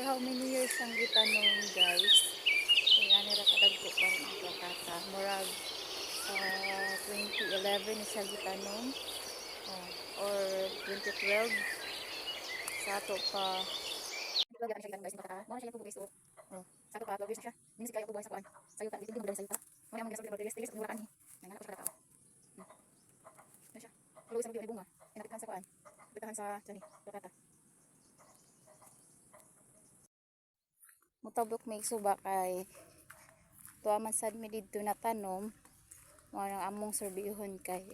For how many years ang gitanong guys? Kaya nila kadagko pa rin ang. Murag uh, 2011 siya gitanong. Oh, or 2012. Sa ato pa. Ito lang siya guys, siya. Oh. Sa ko pa, vlog siya. Minsan kayo ko buhay sa kuan. Sayo ta, dito mo sa ta. Mo naman gasol dito tiris mura ani. Nang ako sa tao. Na siya. Lugo sa mga bunga. Inapitahan sa kuan. Pitahan sa tani. Plakata. Mutabok may suba kay tuwa man sad mi didto na tanom. Mo nang among surbihon kay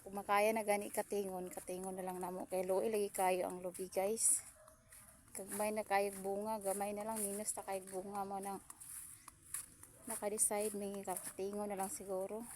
kung makaya na gani katingon katingon na lang namo. Kay luoy lagi kayo ang lubi guys. Kagmay na kayog bunga gamay na lang minus ta kayog bunga mo nang naka-decide may katingon na lang siguro